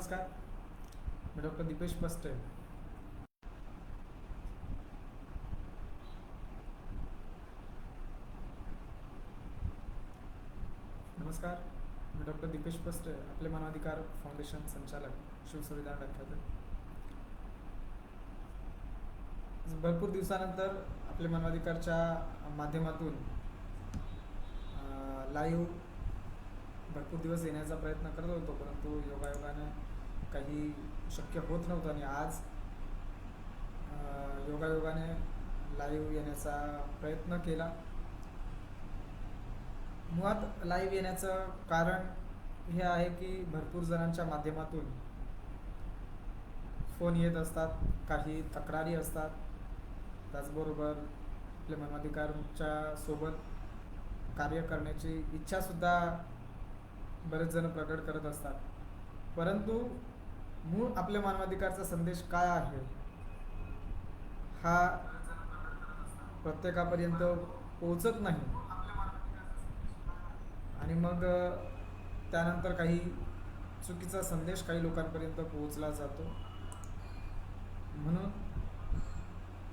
नमस्कार. मी डॉक्टर दीपेश पस्टे. नमस्कार. मी डॉक्टर दीपेश पस्टे आपले मानवाधिकार फाउंडेशन संचालक शिवसुविधा डक्क्यात भरपूर दिवसानंतर आपले मानवाधिकारच्या माध्यमातून लाईव्ह भरपूर दिवस येण्याचा प्रयत्न करत होतो परंतु योगायोगाने काही शक्य होत नव्हतं आणि आज योगायोगाने लाईव्ह येण्याचा प्रयत्न केला. मुळात लाईव्ह येण्याचं कारण हे आहे की भरपूर जणांच्या माध्यमातून फोन येत असतात काही तक्रारी असतात. त्याचबरोबर आपल्या मानवाधिकारांच्या सोबत कार्य करण्याची इच्छासुद्धा बरेच जण प्रकट करत असतात. परंतु मूळ आपल्या मानवाधिकारचा संदेश काय आहे? हा प्रत्येकापर्यंत पोहोचत नाही. आणि मग त्यानंतर काही चुकीचा संदेश काही लोकांपर्यंत पोहोचला जातो. म्हणून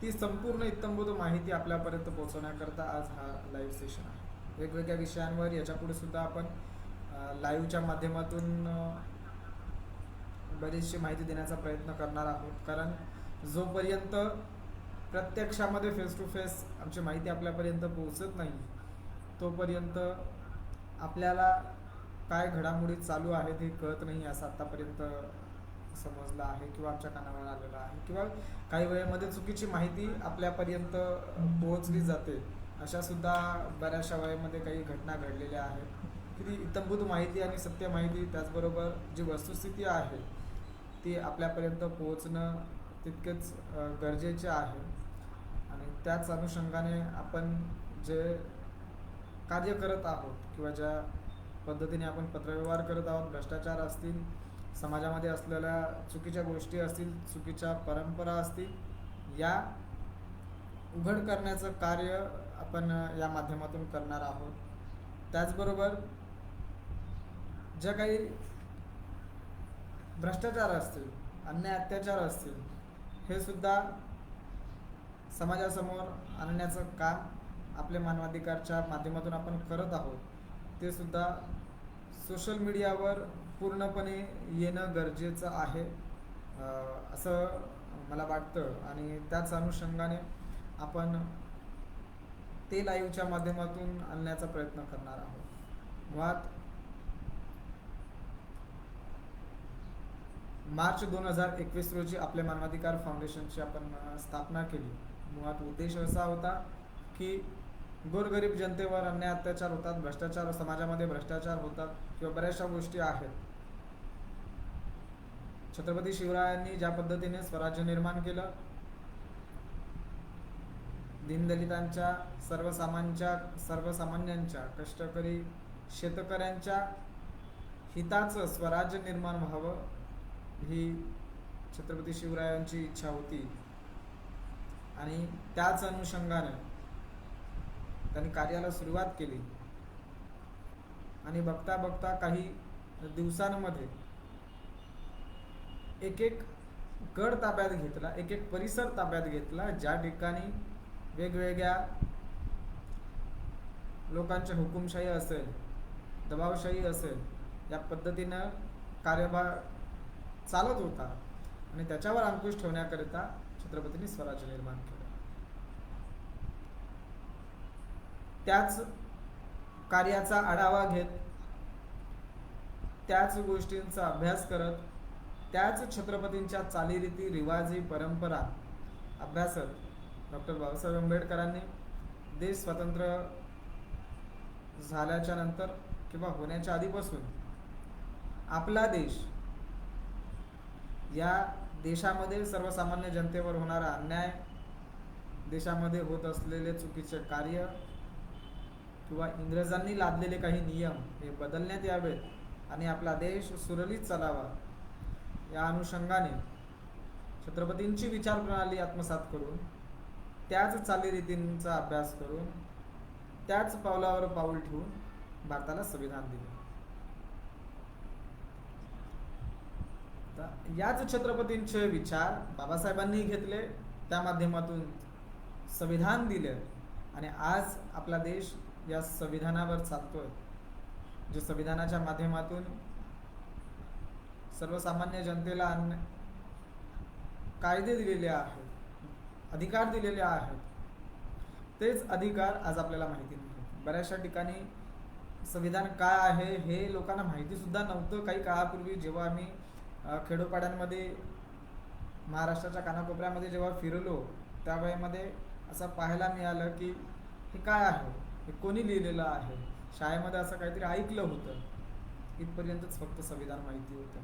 ती संपूर्ण इत्तंभूत माहिती आपल्यापर्यंत पोहोचवण्याकरता आज हा लाईव्ह सेशन आहे. वेगवेगळ्या विषयांवर याच्यापुढे सुद्धा आपण लाईव्हच्या माध्यमातून बरीचशी माहिती देण्याचा प्रयत्न करणार आहोत. कारण जोपर्यंत प्रत्यक्षामध्ये फेस टू फेस आमची माहिती आपल्यापर्यंत पोहोचत नाही तोपर्यंत आपल्याला काय घडामोडी चालू आहेत हे कळत नाही असं आत्तापर्यंत समजलं आहे किंवा आमच्या कानावर आलेलं आहे किंवा काही वेळेमध्ये चुकीची माहिती आपल्यापर्यंत पोहोचली जाते. अशा सुद्धा बऱ्याचशा वेळेमध्ये काही घटना घडलेल्या आहेत. की ती इतंभूत माहिती आणि सत्य माहिती त्याचबरोबर जी वस्तुस्थिती आहे ती आपल्यापर्यंत पोहोचणं तितकेच गरजेचे आहे. आणि त्याच अनुषंगाने आपण जे कार्य करत आहोत किंवा ज्या पद्धतीने आपण पत्रव्यवहार करत आहोत भ्रष्टाचार असतील समाजामध्ये असलेल्या चुकीच्या गोष्टी असतील चुकीच्या परंपरा असतील या उघड करण्याचं कार्य आपण या माध्यमातून करणार आहोत. त्याचबरोबर ज्या काही भ्रष्टाचार असतील अन्याय अत्याचार असतील हे सुद्धा समाजासमोर आणण्याचं काम आपल्या मानवाधिकारच्या माध्यमातून आपण करत आहोत. ते सुद्धा सोशल मीडियावर पूर्णपणे येणं गरजेचं आहे असं मला वाटतं. आणि त्याच अनुषंगाने आपण ते लाईव्हच्या माध्यमातून आणण्याचा प्रयत्न करणार आहोत. मुळात मार्च दोन हजार एकवीस रोजी आपल्या मानवाधिकार फाउंडेशनची आपण स्थापना केली. मुळात उद्देश असा होता की गोरगरीब जनतेवर अन्याय अत्याचार होतात भ्रष्टाचार समाजामध्ये भ्रष्टाचार होतात किंवा बऱ्याचशा गोष्टी आहेत. छत्रपती शिवरायांनी ज्या पद्धतीने स्वराज्य निर्माण केलं दीनदलितांच्या सर्वसामान्यांच्या सर्वसामान्यांच्या कष्टकरी शेतकऱ्यांच्या हिताचं स्वराज्य निर्माण व्हावं ही छत्रपती शिवरायांची इच्छा होती. आणि त्याच अनुषंगाने त्यांनी कार्याला सुरुवात केली. आणि बघता बघता काही दिवसांमध्ये एक एक गड ताब्यात घेतला एक एक परिसर ताब्यात घेतला ज्या ठिकाणी वेगवेगळ्या लोकांची हुकुमशाही असेल दबावशाही असेल या पद्धतीनं कार्यभार चालत होता आणि त्याच्यावर अंकुश ठेवण्याकरिता छत्रपतींनी स्वराज्य निर्माण केलं. त्याच कार्याचा आढावा घेत त्याच गोष्टींचा अभ्यास करत त्याच छत्रपतींच्या चालीरीती रिवाजी परंपरा अभ्यासत डॉक्टर बाबासाहेब आंबेडकरांनी देश स्वतंत्र झाल्याच्यानंतर किंवा होण्याच्या आधीपासून आपला देश या देशामध्ये सर्वसामान्य जनतेवर होणारा अन्याय देशामध्ये होत असलेले चुकीचे कार्य किंवा इंग्रजांनी लादलेले काही नियम हे बदलण्यात यावेत आणि आपला देश सुरळीत चालावा. या अनुषंगाने छत्रपतींची विचारप्रणाली आत्मसात करून त्याच चालीरीतींचा अभ्यास करून त्याच पावलावर पाऊल ठेवून भारताला संविधान दिले. तर याच छत्रपतींचे विचार बाबासाहेबांनी घेतले त्या माध्यमातून संविधान दिले आणि आज आपला देश या संविधानावर चालतोय जे संविधानाच्या माध्यमातून सर्वसामान्य जनतेला अन्य कायदे दिलेले आहेत अधिकार दिलेले आहेत तेच अधिकार आज आपल्याला माहिती नाही. बऱ्याचशा ठिकाणी संविधान काय आहे हे लोकांना माहितीसुद्धा नव्हतं. काही काळापूर्वी जेव्हा आम्ही खेडोपाड्यांमध्ये महाराष्ट्राच्या कानाकोपऱ्यामध्ये जेव्हा फिरलो त्या वेळेमध्ये असं पाहायला मिळालं की हे काय आहे? हे कोणी लिहिलेलं आहे? शाळेमध्ये असं काहीतरी ऐकलं होतं. इथपर्यंतच फक्त संविधान माहिती होतं.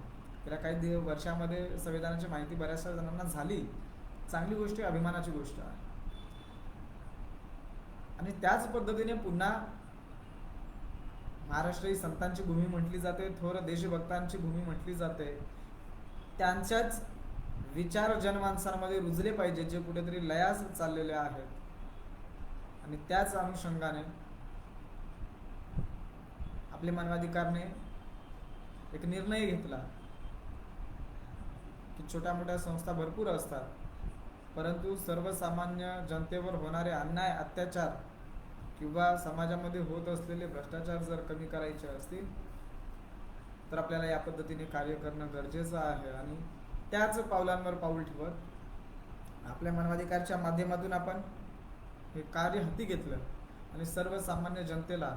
गेल्या काही दिव वर्षामध्ये संविधानाची माहिती बऱ्याचशा जणांना झाली. चांगली गोष्ट आहे अभिमानाची गोष्ट आहे. आणि त्याच पद्धतीने पुन्हा महाराष्ट्र ही संतांची भूमी म्हटली जाते थोर देशभक्तांची भूमी म्हटली जाते. त्यांच्याच विचार जनमानसांमध्ये रुजले पाहिजे जे कुठेतरी लयास चाललेले आहेत. आणि त्याच अनुषंगाने आपले मानवाधिकारने एक निर्णय घेतला की छोट्या मोठ्या संस्था भरपूर असतात परंतु सर्वसामान्य जनतेवर होणारे अन्याय अत्याचार किंवा समाजामध्ये होत असलेले भ्रष्टाचार जर कमी करायचे असतील तर आपल्याला या पद्धतीने कार्य करणं गरजेचं आहे. आणि त्याच पावलांवर पाऊल ठेवत आपल्या मानवाधिकारच्या माध्यमातून आपण हे कार्य हाती घेतलं आणि सर्वसामान्य जनतेला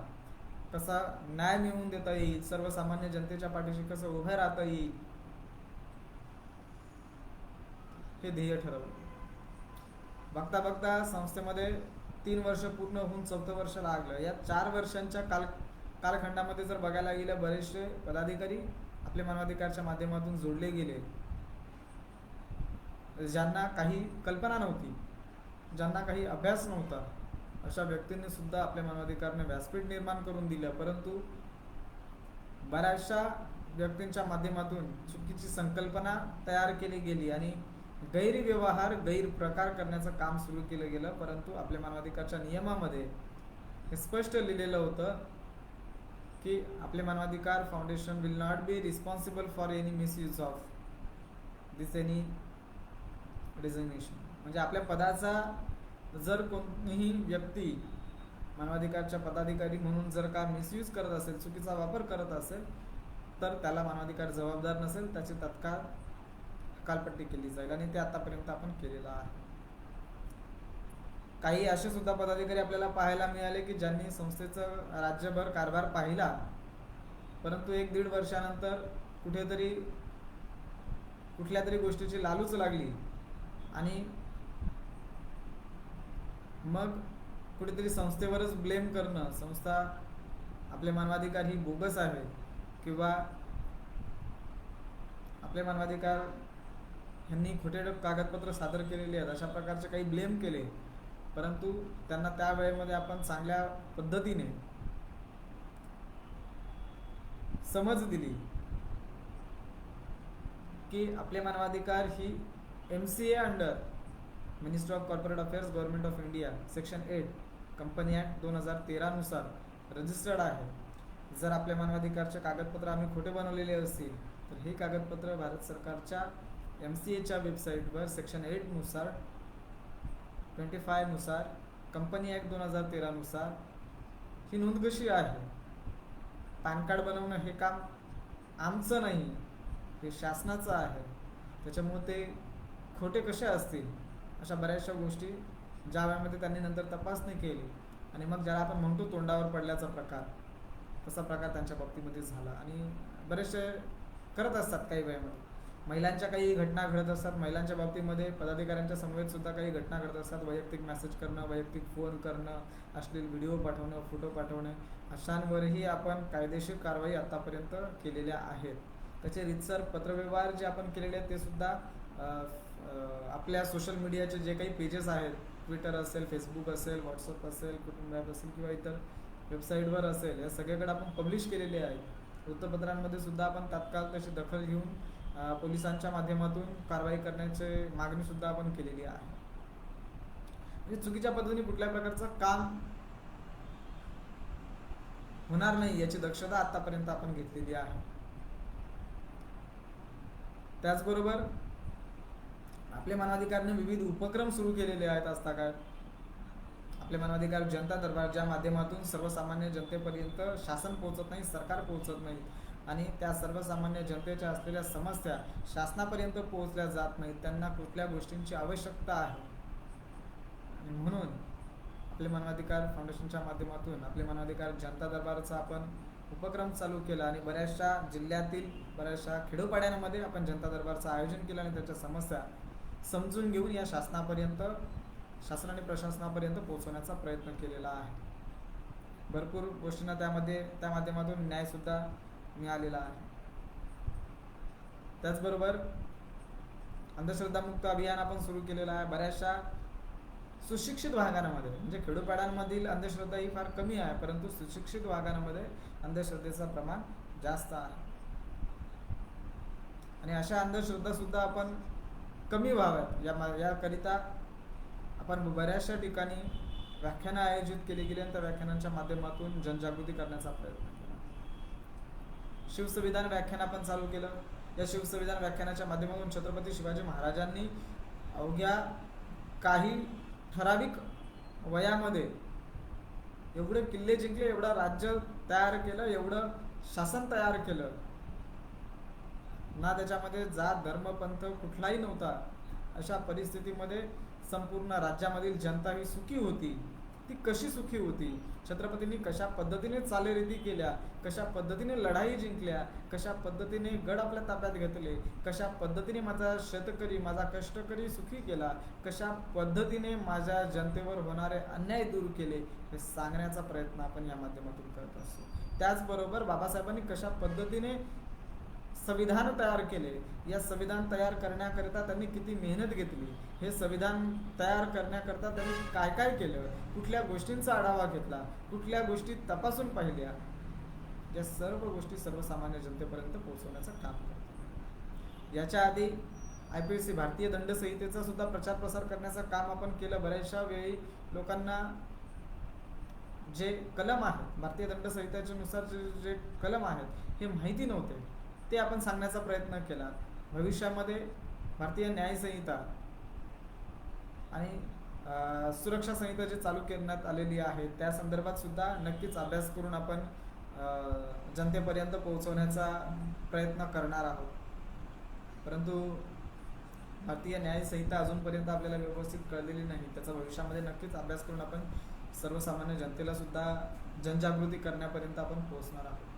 कसा न्याय मिळवून देता येईल सर्वसामान्य जनतेच्या पाठीशी कसं उभं राहता येईल हे ध्येय ठरवलं. बघता बघता संस्थेमध्ये तीन वर्ष पूर्ण होऊन चौथं वर्ष लागलं. या चार वर्षांच्या काल कालखंडामध्ये जर बघायला गेलं बरेचसे पदाधिकारी आपल्या मानवाधिकारच्या माध्यमातून जोडले गेले. ज्यांना काही कल्पना नव्हती ज्यांना काही अभ्यास नव्हता अशा व्यक्तींनी सुद्धा आपल्या मानवाधिकारने व्यासपीठ निर्माण करून दिलं. परंतु बऱ्याचशा व्यक्तींच्या माध्यमातून चुकीची संकल्पना तयार केली गेली आणि गैरव्यवहार गैरप्रकार करण्याचं काम सुरू केलं गेलं. परंतु आपल्या मानवाधिकारच्या नियमामध्ये हे स्पष्ट लिहिलेलं होतं की Aaple Manavadhikar foundation will not be responsible for any misuse of this any designation म्हणजे आपल्या पदाचा जर कोणीही व्यक्ती मानवाधिकारच्या पदाधिकारी म्हणून जर का मिसयूज करत असेल चुकीचा वापर करत असेल तर त्याला मानवाधिकार जबाबदार नसेल त्याची तत्काळ कालपट्टी केली जाईल. आणि ते आतापर्यंत आपण केलेलं आहे. काही असे सुद्धा पदाधिकारी आपल्याला पाहायला मिळाले की ज्यांनी संस्थेचं राज्यभर कारभार पाहिला परंतु एक दीड वर्षानंतर कुठेतरी कुठल्या तरी गोष्टीची लालूच लागली. आणि मग कुठेतरी संस्थेवरच ब्लेम करणं संस्था आपले मानवाधिकार ही बोगस आहे किंवा आपले मानवाधिकार ह्यांनी खोटे कागदपत्र सादर केलेले आहेत अशा प्रकारचे काही ब्लेम केले. परंतु त्यांना त्या वेळेमध्ये आपण चांगल्या पद्धतीने समज दिली की आपले मानवाधिकार ही M C A under minister of corporate affairs government of India section eight company act दोन हजार तेरानुसार रजिस्टर्ड आहे. जर आपल्या मानवाधिकारचे कागदपत्र आम्ही खोटे बनवलेले असतील तर हे कागदपत्र भारत सरकारच्या एम सी एच्या वेबसाईटवर सेक्शन एटनुसार ट्वेंटी फायनुसार कंपनी ॲक्ट दोन हजार तेरानुसार ही नोंद कशी आहे? पॅन कार्ड बनवणं हे काम आमचं नाही हे शासनाचं आहे. त्याच्यामुळे ते खोटे कसे असतील? अशा बऱ्याचशा गोष्टी ज्या वेळामध्ये त्यांनी नंतर तपासणी केली. आणि मग ज्याला आपण म्हणतो तोंडावर पडल्याचा प्रकार तसा प्रकार त्यांच्या बाबतीमध्ये झाला. आणि बरेचसे करत असतात काही वेळामध्ये. महिलांच्या काही घटना घडत असतात महिलांच्या बाबतीमध्ये पदाधिकाऱ्यांच्या समवेत सुद्धा काही घटना घडत असतात. वैयक्तिक मेसेज करणं वैयक्तिक फोन करणं अश्लील व्हिडिओ पाठवणं फोटो पाठवणे अशांवरही आपण कायदेशीर कारवाई आतापर्यंत केलेल्या आहेत. त्याचे रितसर पत्रव्यवहार जे आपण केलेले आहेत ते सुद्धा आपल्या सोशल मीडियाचे जे काही पेजेस आहेत ट्विटर असेल फेसबुक असेल व्हॉट्सअप असेल कुटुंब ॲप असेल किंवा इतर वेबसाईटवर असेल या सगळ्याकडे आपण पब्लिश केलेले आहे वृत्तपत्रांमध्ये सुद्धा आपण तात्काळ तशी दखल घेऊन पोलिसांच्या माध्यमातून कारवाई करण्याची मागणी सुद्धा आपण केलेली आहे. म्हणजे चुकीच्या पद्धतीने कुठल्या प्रकारचं काम होणार नाही याची दक्षता आतापर्यंत आपण घेतलेली आहे. त्याचबरोबर आपले मानवाधिकारने विविध उपक्रम सुरू केलेले आहेत असता काय आपले मानवाधिकार जनता दरबार ज्या माध्यमातून सर्वसामान्य जनतेपर्यंत शासन पोहोचत नाही सरकार पोहोचत नाही आणि त्या सर्वसामान्य जनतेच्या असलेल्या समस्या शासनापर्यंत पोहोचल्या जात नाहीत. त्यांना कुठल्या गोष्टींची आवश्यकता आहे? आणि म्हणून आपले मानवाधिकार फाउंडेशनच्या माध्यमातून आपले मानवाधिकार जनता दरबारचा आपण उपक्रम चालू केला आणि बऱ्याचशा जिल्ह्यातील बऱ्याचशा खेडोपाड्यांमध्ये आपण जनता दरबारचं आयोजन केलं आणि त्याच्या समस्या समजून घेऊन या शासनापर्यंत शासन आणि प्रशासनापर्यंत पोहोचवण्याचा प्रयत्न केलेला आहे. भरपूर गोष्टींना त्यामध्ये त्या माध्यमातून न्यायसुद्धा मिळालेला आहे. त्याचबरोबर अंधश्रद्धामुक्त अभियान आपण सुरू केलेलं आहे. बऱ्याचशा सुशिक्षित भागांमध्ये म्हणजे खेडोपाड्यांमधील अंधश्रद्धा ही फार कमी आहे परंतु सुशिक्षित भागांमध्ये अंधश्रद्धेचं प्रमाण जास्त आहे. आणि अशा अंधश्रद्धा सुद्धा आपण कमी व्हाव्यात. या याकरिता आपण बऱ्याचशा ठिकाणी व्याख्यानं आयोजित केली गेली आणि त्या व्याख्यानांच्या माध्यमातून जनजागृती करण्याचा प्रयत्न शिवसंविधान व्याख्यान आपण चालू केलं. या शिवसंविधान व्याख्यानाच्या माध्यमातून छत्रपती शिवाजी महाराजांनी अवघ्या काही ठराविक वयामध्ये एवढे किल्ले जिंकले एवढं राज्य तयार केलं एवढं शासन तयार केलं. ना त्याच्यामध्ये जात धर्म पंथ कुठलाही नव्हता. अशा परिस्थितीमध्ये संपूर्ण राज्यामधील जनता ही सुखी होती. ती कशी सुखी होती? छत्रपतींनी कशा पद्धतीने चालीरीती केल्या? कशा पद्धतीने लढाई जिंकल्या? कशा पद्धतीने गड आपल्या ताब्यात घेतले? कशा पद्धतीने माझा शेतकरी माझा कष्टकरी सुखी केला? कशा पद्धतीने माझ्या जनतेवर होणारे अन्याय दूर केले? हे सांगण्याचा प्रयत्न आपण या माध्यमातून करत असतो त्याचबरोबर बाबासाहेबांनी कशा पद्धतीने संविधान तयार केले. या संविधान तयार करण्याकरिता त्यांनी किती मेहनत घेतली. हे संविधान तयार करण्याकरता त्यांनी काय काय केलं? कुठल्या गोष्टींचा आढावा घेतला? कुठल्या गोष्टी तपासून पाहिल्या? या सर्व गोष्टी सर्वसामान्य जनतेपर्यंत पोहोचवण्याचं काम करतात. याच्या आधी आय पी एस सी भारतीय दंडसंहितेचा सुद्धा प्रचार प्रसार करण्याचं काम आपण केलं. बऱ्याचशा वेळी लोकांना जे कलम आहेत भारतीय दंडनुसार जे जे कलम आहेत हे माहिती नव्हते. ते आपण सांगण्याचा प्रयत्न केला. भविष्यामध्ये भारतीय न्याय संहिता आणि सुरक्षा संहिता जी चालू करण्यात आलेली आहे त्या संदर्भात सुद्धा नक्कीच अभ्यास करून आपण जनतेपर्यंत पोहोचवण्याचा प्रयत्न करणार आहोत. परंतु भारतीय न्याय संहिता अजूनपर्यंत आपल्याला व्यवस्थित कळलेली नाही. त्याचा भविष्यामध्ये नक्कीच अभ्यास करून आपण सर्वसामान्य जनतेला सुद्धा जनजागृती करण्यापर्यंत आपण पोहोचणार आहोत.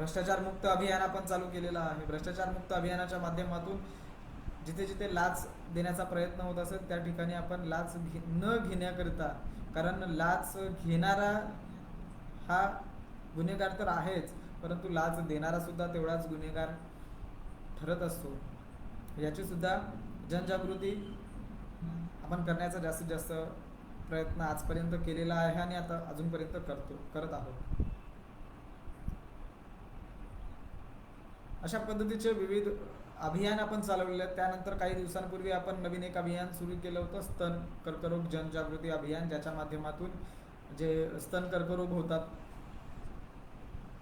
भ्रष्टाचार मुक्त अभियान आपण चालू केलेलं आहे. भ्रष्टाचार मुक्त अभियानाच्या माध्यमातून जिथे जिथे लाच देण्याचा प्रयत्न होत असेल त्या ठिकाणी आपण लाच घे न घेण्याकरिता कारण लाच घेणारा हा गुन्हेगार तर आहेच परंतु लाच देणारा सुद्धा तेवढाच गुन्हेगार ठरत असतो. याची सुद्धा जनजागृती आपण करण्याचा जास्तीत जास्त प्रयत्न आजपर्यंत केलेला आहे आणि आता अजूनपर्यंत करतो करत आहोत. अशा पद्धतीचे विविध अभियान आपण चालवलेले आहेत. त्यानंतर काही दिवसांपूर्वी आपण नवीन एक अभियान सुरू केलं होतं स्तन कर्करोग जनजागृती अभियान ज्याच्या माध्यमातून जे स्तन कर्करोग होतात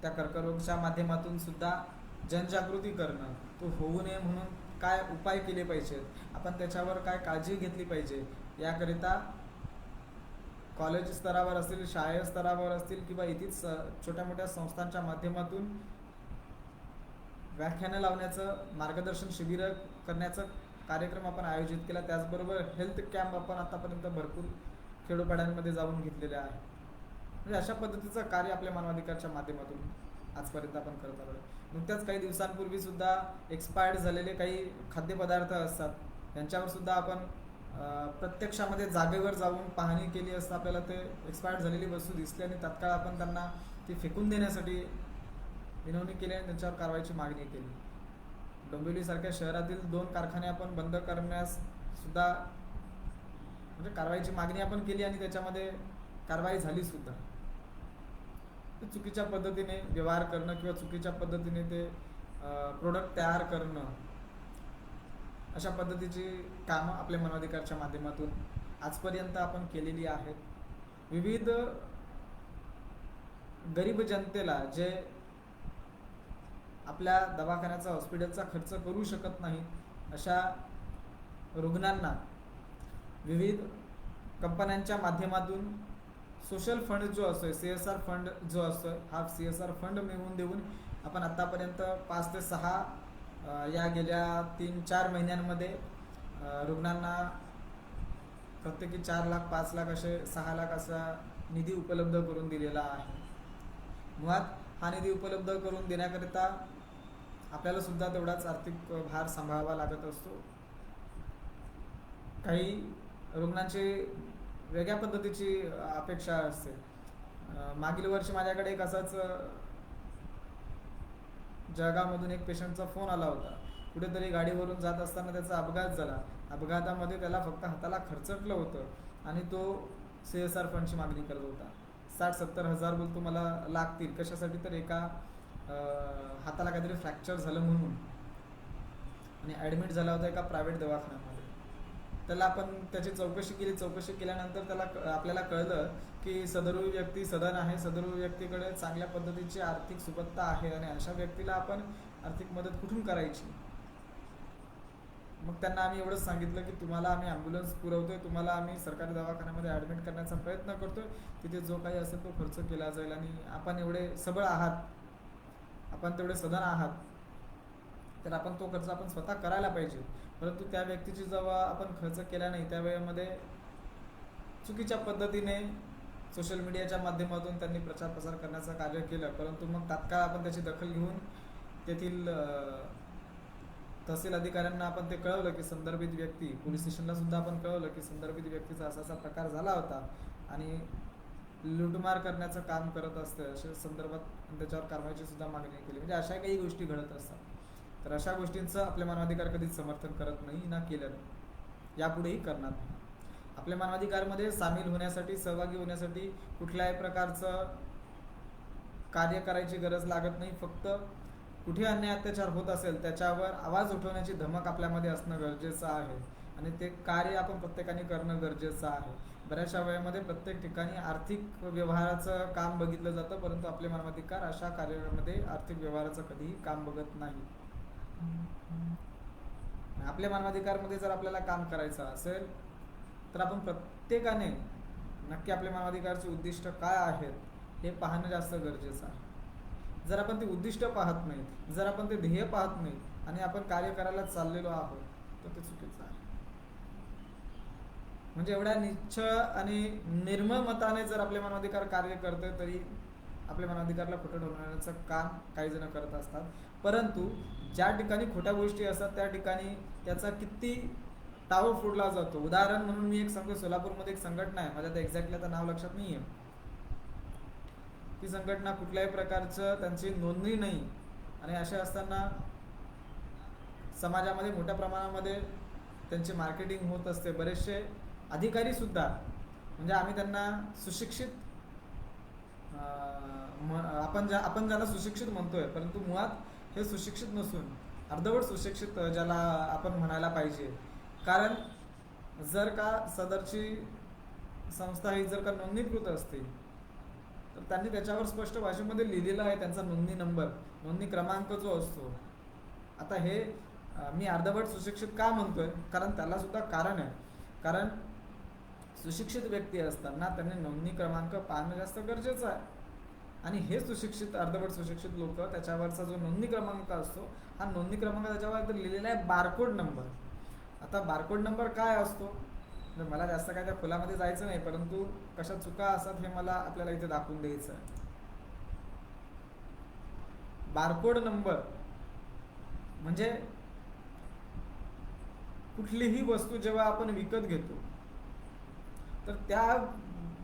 त्या कर्करोगच्या माध्यमातून सुद्धा जनजागृती करणं तो होऊ नये म्हणून काय उपाय केले पाहिजेत? आपण त्याच्यावर काय काळजी घेतली पाहिजे? याकरिता कॉलेज स्तरावर असतील शाळेय स्तरावर असतील किंवा इथेच स- छोट्या मोठ्या संस्थांच्या माध्यमातून व्याख्यानं लावण्याचं मार्गदर्शन शिबिरं करण्याचं कार्यक्रम आपण आयोजित केला. त्याचबरोबर हेल्थ कॅम्प आपण आतापर्यंत भरपूर खेडोपाड्यांमध्ये जाऊन घेतलेले आहे म्हणजे अशा पद्धतीचं कार्य आपल्या मानवाधिकारच्या माध्यमातून आजपर्यंत आपण करत आलो नुकत्याच काही दिवसांपूर्वी सुद्धा एक्सपायर्ड झालेले काही खाद्यपदार्थ असतात. त्यांच्यावर सुद्धा आपण प्रत्यक्षामध्ये जागेवर जाऊन पाहणी केली असता आपल्याला ते एक्सपायर्ड झालेली वस्तू दिसली आणि तात्काळ आपण त्यांना ती फेकून देण्यासाठी विनवणी केली आणि त्यांच्यावर कारवाईची मागणी केली. डोंबिवलीसारख्या शहरातील दोन कारखाने आपण बंद करण्यास सुद्धा म्हणजे कारवाईची मागणी आपण केली आणि त्याच्यामध्ये कारवाई झाली सुद्धा. चुकीच्या पद्धतीने व्यवहार करणं किंवा चुकीच्या पद्धतीने ते प्रोडक्ट तयार करणं अशा पद्धतीची कामं आपल्या मानवाधिकारच्या माध्यमातून आजपर्यंत आपण केलेली आहेत. विविध गरीब जनतेला जे आपल्या दवाखान्याचा हॉस्पिटलचा खर्च करू शकत नाही अशा रुग्णांना विविध कंपन्यांच्या माध्यमातून सोशल फंड जो असतो सी एस आर फंड जो असतो हा सी एस आर फंड मिळवून देऊन आपण आत्तापर्यंत पाच ते सहा या गेल्या तीन चार महिन्यांमध्ये रुग्णांना प्रत्येकी चार लाख पाच लाख असे सहा लाख असा निधी उपलब्ध करून दिलेला आहे. मुळात हा निधी उपलब्ध करून देण्याकरिता आपल्याला सुद्धा तेवढाच आर्थिक भार सांभाळावा लागत असतो. काही रुग्णांची वेगळ्या पद्धतीची अपेक्षा असते. मागील वर्षी माझ्याकडे एक असाच जळगावमधून एक पेशंटचा फोन आला होता. कुठेतरी गाडीवरून जात असताना त्याचा अपघात झाला. अपघातामध्ये त्याला फक्त हाताला खर्चटलं होतं आणि तो सी एस आर फंडची मागणी करत होता. साठ सत्तर हजार बोलतो मला लागतील. कशासाठी तर एका हाताला काहीतरी फ्रॅक्चर झालं म्हणून. आणि ॲडमिट झाला होता एका प्रायव्हेट दवाखान्यामध्ये. त्याला आपण त्याची चौकशी केली. चौकशी केल्यानंतर त्याला क- आपल्याला कळलं की सदरू व्यक्ती सदन आहे. सदरू व्यक्तीकडे चांगल्या पद्धतीची आर्थिक सुबत्ता आहे आणि अशा व्यक्तीला आपण आर्थिक मदत कुठून करायची? मग त्यांना आम्ही एवढंच सांगितलं की तुम्हाला आम्ही ॲम्ब्युलन्स पुरवतोय. तुम्हाला आम्ही सरकारी दवाखान्यामध्ये ॲडमिट करण्याचा प्रयत्न करतोय. तिथे जो काही असेल तो खर्च केला जाईल आणि आपण एवढे सबळ आहात. आपण तेवढे सदन आहात तर आपण तो खर्च आपण स्वतः करायला पाहिजे. परंतु त्या व्यक्तीची जेव्हा आपण खर्च केला नाही त्या वेळेमध्ये चुकीच्या पद्धतीने सोशल मीडियाच्या माध्यमातून त्यांनी प्रचार प्रसार करण्याचं कार्य केलं. परंतु मग तात्काळ आपण त्याची दखल घेऊन तेथील तहसील अधिकाऱ्यांना आपण ते कळवलं की संदर्भित व्यक्ती पोलीस स्टेशनला सुद्धा आपण कळवलं की संदर्भित व्यक्तीचा असा असा प्रकार झाला होता. आणि लुटमार करण्याचं काम करत असतं. अशा संदर्भात आणि त्याच्यावर कारवाईची सुद्धा मागणी केली. म्हणजे अशा काही गोष्टी घडत असतात. तर अशा गोष्टींचं आपले मानवाधिकार कधीच समर्थन करत नाही ना केलं नाही. यापुढेही करणार नाही. आपल्या मानवाधिकारमध्ये सामील होण्यासाठी सहभागी होण्यासाठी कुठल्याही प्रकारचं कार्य करायची गरज लागत नाही. फक्त कुठे अन्याय अत्याचार होत असेल त्याच्यावर आवाज उठवण्याची धमक आपल्यामध्ये असणं गरजेचं आहे. आणि ते कार्य आपण प्रत्येकाने करणं गरजेचं आहे. बऱ्याचशा वेळेमध्ये प्रत्येक ठिकाणी आर्थिक व्यवहाराचं काम बघितलं जातं परंतु आपले मानवाधिकार अशा कार्यालयामध्ये आर्थिक व्यवहाराचं कधीही काम बघत नाही. आपल्या मानवाधिकारमध्ये जर आपल्याला काम करायचं असेल तर आपण प्रत्येकाने नक्की आपल्या मानवाधिकारचे उद्दिष्ट काय आहेत हे पाहणं जास्त गरजेचं आहे. जर आपण ते उद्दिष्ट पाहत नाहीत जर आपण ते ध्येय पाहत नाही आणि आपण कार्य करायला चाललेलो आहोत तर ते चुकीचं म्हणजे एवढ्या निच्छ आणि निर्मळ मताने जर आपले मानवाधिकार कार्य करते तरी आपल्या मानवाधिकारला खोटं ठरवण्याचं काम काही जण करत असतात. परंतु ज्या ठिकाणी खोट्या गोष्टी असतात त्या ठिकाणी त्याचा किती टावर फोडला जातो. उदाहरण म्हणून मी एक सांगतो सोलापूरमध्ये एक संघटना आहे. माझ्या एक्झॅक्टली आता नाव लक्षात नाही आहे ती संघटना कुठल्याही प्रकारचं त्यांची नोंदणी नाही. आणि असे असताना समाजामध्ये मोठ्या प्रमाणामध्ये त्यांची मार्केटिंग होत असते. बरेचसे अधिकारीसुद्धा म्हणजे आम्ही त्यांना सुशिक्षित म- आपण ज्या आपण ज्याला सुशिक्षित म्हणतोय परंतु मुळात हे सुशिक्षित नसून अर्धवट सुशिक्षित ज्याला आपण म्हणायला पाहिजे. कारण जर का सदरची संस्था ही जर का नोंदणीकृत असते तर त्यांनी त्याच्यावर स्पष्ट भाषेमध्ये लिहिलेलं आहे त्यांचा नोंदणी नंबर नोंदणी क्रमांक जो असतो. आता हे मी अर्धवट सुशिक्षित का म्हणतोय? कारण त्याला सुद्धा कारण आहे. कारण सुशिक्षित व्यक्ती असताना त्यांनी नोंदणी क्रमांक पाहणं जास्त गरजेचं आहे. आणि हे सुशिक्षित अर्धवट सुशिक्षित लोक त्याच्यावरचा जो नोंदणी क्रमांक असतो हा नोंदणी क्रमांक त्याच्यावर लिहिलेला आहे बारकोड नंबर. आता बारकोड नंबर काय असतो? म्हणजे मला जास्त काय त्या फुलामध्ये जायचं नाही परंतु कशा चुका असतात हे मला आपल्याला इथे दाखवून द्यायचं आहे. बारकोड नंबर म्हणजे कुठलीही वस्तू जेव्हा आपण विकत घेतो तर त्या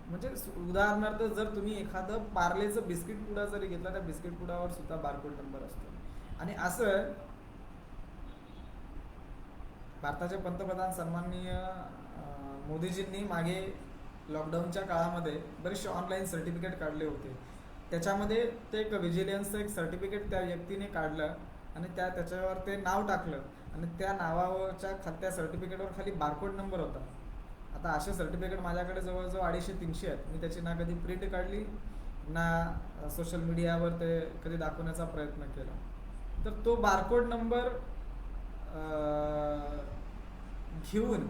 म्हणजे उदाहरणार्थ जर तुम्ही एखादं पार्लेचं बिस्किट पुडा जरी घेतला त्या बिस्किट पुडावर सुद्धा बारकोड नंबर असतो. आणि असं भारताचे पंतप्रधान सन्माननीय मोदीजींनी मागे लॉकडाऊनच्या काळामध्ये बरेचसे ऑनलाईन सर्टिफिकेट काढले होते. त्याच्यामध्ये ते एक व्हिजिलियन्सचं एक सर्टिफिकेट त्या व्यक्तीने काढलं आणि त्या त्याच्यावर ते नाव टाकलं. आणि त्या नावावरच्या खा- त्या सर्टिफिकेटवर खाली बारकोड नंबर होता. आता असे सर्टिफिकेट माझ्याकडे जवळजवळ अडीचशे तीनशे आहेत. मी त्याची ना कधी प्रिंट काढली ना सोशल मीडियावर ते कधी दाखवण्याचा प्रयत्न केला. तर तो बारकोड नंबर घेऊन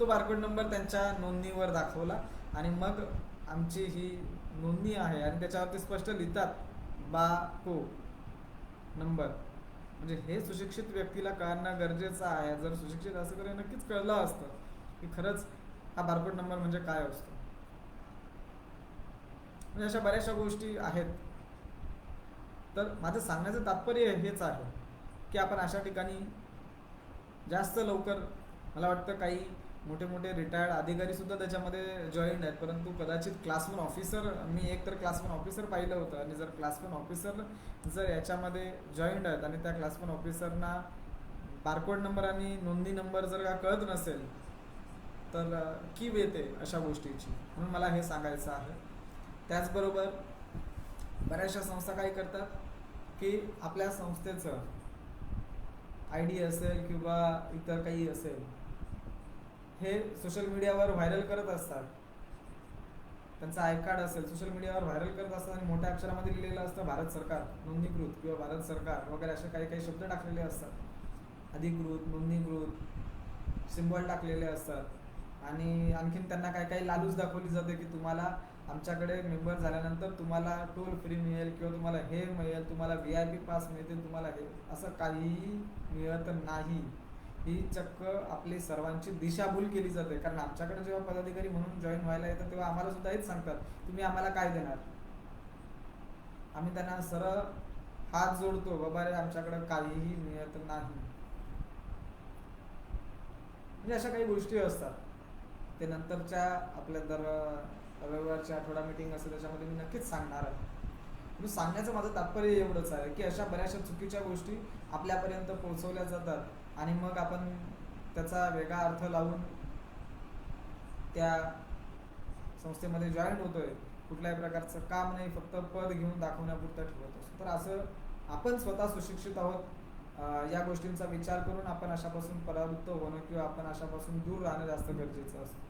तो बारकोड नंबर त्यांच्या नोंदणीवर दाखवला आणि मग आमची ही नोंदणी आहे आणि त्याच्यावरती स्पष्ट लिहितात बा को नंबर म्हणजे हे सुशिक्षित व्यक्तीला कळणं गरजेचं आहे. जर सुशिक्षित असं करे नक्कीच कळलं असतं. की खरंच हा बारकोड नंबर म्हणजे काय असतो? म्हणजे अशा बऱ्याचशा गोष्टी आहेत. तर माझं सांगण्याचं तात्पर्य हेच आहे की आपण अशा ठिकाणी जास्त लवकर मला वाटतं काही मोठे मोठे रिटायर्ड अधिकारी सुद्धा त्याच्यामध्ये जॉईन आहेत. परंतु कदाचित क्लासमन ऑफिसर मी एक तर क्लासमन ऑफिसर पाहिलं होतं. आणि जर क्लास वन ऑफिसर जर याच्यामध्ये जॉईंड आहेत आणि त्या क्लासमन ऑफिसरना बारकोड नंबर आणि नोंदणी नंबर जर का कळत नसेल तर की कीव येते अशा गोष्टीची? म्हणून मला हे सांगायचं आहे. त्याचबरोबर बऱ्याचशा संस्था काय करतात? की आपल्या संस्थेचं आय डी असेल किंवा इतर काही असेल हे सोशल मीडियावर व्हायरल करत असतात. त्यांचं आय कार्ड असेल सोशल मीडियावर व्हायरल करत असतात आणि मोठ्या अक्षरामध्ये लिहिलेलं असतं भारत सरकार नोंदणीकृत किंवा भारत सरकार वगैरे असे काही काही शब्द टाकलेले असतात. अधिकृत नोंदणीकृत सिम्बॉल टाकलेले असतात. आणि आणखीन त्यांना काय काही लालूच दाखवली जाते की तुम्हाला आमच्याकडे मेंबर झाल्यानंतर तुम्हाला टोल फ्री मिळेल किंवा तुम्हाला हे मिळेल तुम्हाला व्ही आय पी पास मिळतील तुम्हाला हे असं काहीही मिळत नाही. ही चक्क आपली सर्वांची दिशाभूल केली जाते. कारण आमच्याकडे जेव्हा पदाधिकारी म्हणून जॉईन व्हायला येतात तेव्हा आम्हाला सुद्धा हेच सांगतात तुम्ही आम्हाला काय देणार? आम्ही त्यांना सरळ हात जोडतो बाबा रे आमच्याकडे काहीही मिळत नाही. म्हणजे अशा काही गोष्टी असतात. ते नंतरच्या आपल्या दर रविवारच्या आठवडा मीटिंग असेल त्याच्यामध्ये मी नक्कीच सांगणार आहे. मी सांगण्याचं माझं तात्पर्य एवढंच आहे की अशा बऱ्याचशा चुकीच्या गोष्टी आपल्यापर्यंत पोहोचवल्या जातात आणि मग आपण त्याचा वेगळा अर्थ लावून त्या संस्थेमध्ये जॉईन होतोय. कुठल्याही प्रकारचं काम नाही फक्त पद घेऊन दाखवण्यापुरतं ठेवत असतो. तर असं आपण स्वतः सुशिक्षित आहोत या गोष्टींचा विचार करून आपण अशापासून परावृत्त होणं किंवा आपण अशापासून दूर राहणं जास्त गरजेचं असतं.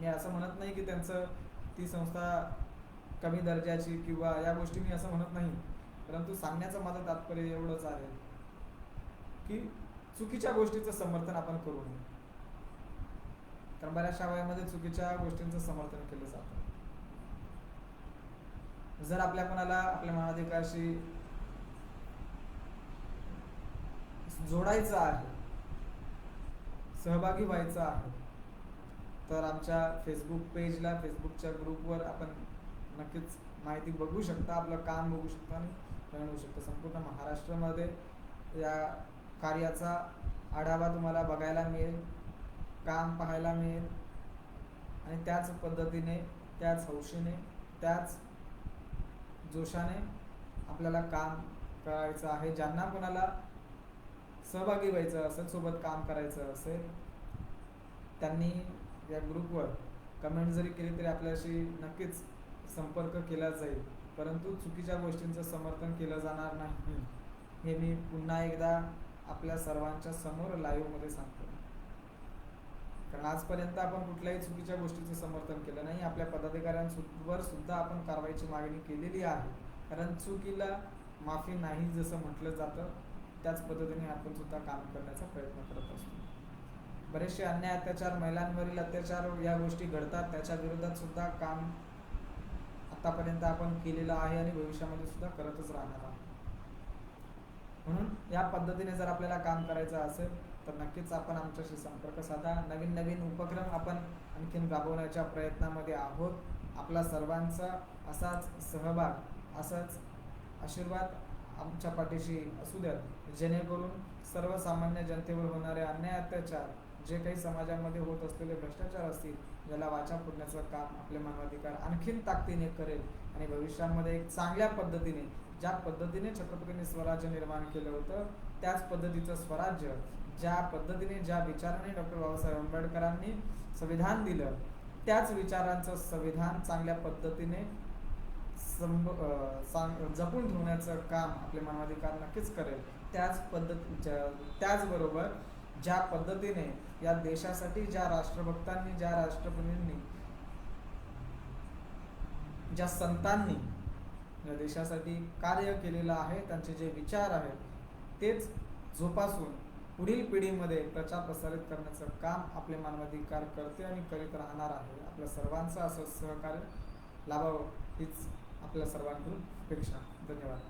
मी असं म्हणत नाही की त्यांचं ती संस्था कमी दर्जाची किंवा या गोष्टी मी असं म्हणत नाही. परंतु सांगण्याचं माझं तात्पर्य एवढंच आहे की चुकीच्या गोष्टीचं समर्थन आपण करू नये. कारण बऱ्याचशा वयामध्ये चुकीच्या गोष्टींचं समर्थन केलं जातं. जर आपल्या कोणाला आपल्या मानाधिकाराशी जोडायचं आहे सहभागी व्हायचं आहे तर आमच्या फेसबुक पेजला फेसबुकच्या ग्रुपवर आपण नक्कीच माहिती बघू शकता आपलं काम बघू शकता आणि जाणवू होऊ शकता. संपूर्ण महाराष्ट्रामध्ये या कार्याचा आढावा तुम्हाला बघायला मिळेल काम पाहायला मिळेल आणि त्याच पद्धतीने त्याच हौशीने त्याच जोशाने आपल्याला काम करायचं आहे. ज्यांना कोणाला सहभागी व्हायचं असेल सोबत काम करायचं असेल त्यांनी या ग्रुपवर कमेंट जरी केली तरी आपल्याशी नक्कीच संपर्क केला जाईल. परंतु चुकीच्या गोष्टींचं समर्थन केलं जाणार नाही. हे मी पुन्हा एकदा आपल्या सर्वांच्या समोर लाईव्हमध्ये सांगतो. कारण आजपर्यंत आपण कुठल्याही चुकीच्या गोष्टीचं समर्थन केलं नाही. आपल्या पदाधिकाऱ्यांवर सुद्धा आपण कारवाईची मागणी केलेली आहे. कारण चुकीला माफी नाही जसं म्हटलं जातं त्याच पद्धतीने आपण सुद्धा काम करण्याचा प्रयत्न करत असतो. बरेचसे अन्याय अत्याचार महिलांवरील अत्याचार या गोष्टी घडतात. त्याच्या विरोधात सुद्धा काम आतापर्यंत आपण केलेलं आहे आणि भविष्यामध्ये सुद्धा करतच राहणार आहोत. म्हणून या पद्धतीने जर आपल्याला काम करायचं असेल तर नक्कीच आपण आमच्याशी संपर्क साधा. नवीन नवीन उपक्रम आपण आणखीन राबवण्याच्या प्रयत्नामध्ये आहोत. आपला सर्वांचा असाच सहभाग असाच आशीर्वाद आमच्या पाठीशी असू द्यात. जेणेकरून सर्वसामान्य जनतेवर होणारे अन्याय अत्याचार जे काही समाजामध्ये होत असलेले भ्रष्टाचार असतील ज्याला वाचा फोडण्याचं काम आपले मानवाधिकार आणखीन ताकदीने करेल आणि भविष्यामध्ये एक चांगल्या पद्धतीने ज्या पद्धतीने छत्रपतींनी स्वराज्य निर्माण केलं होतं त्याच पद्धतीचं स्वराज्य ज्या पद्धतीने ज्या विचाराने डॉक्टर बाबासाहेब आंबेडकरांनी संविधान दिलं त्याच विचारांचं संविधान चांगल्या पद्धतीने संब सांग जपून ठेवण्याचं काम आपले मानवाधिकार नक्कीच करेल. त्याच पद्धत त्याचबरोबर ज्या पद्धतीने या देशासाठी ज्या राष्ट्रभक्तांनी ज्या राष्ट्रपतींनी ज्या संतांनी या देशासाठी कार्य केलेलं आहे त्यांचे जे विचार आहेत तेच जोपासून पुढील पिढीमध्ये प्रचार प्रसारित करण्याचं काम आपले मानवाधिकार करते आणि करीत राहणार आहे. आपल्या सर्वांचं असं सहकार्य लाभावं हीच आपल्या सर्वांकडून अपेक्षा. धन्यवाद.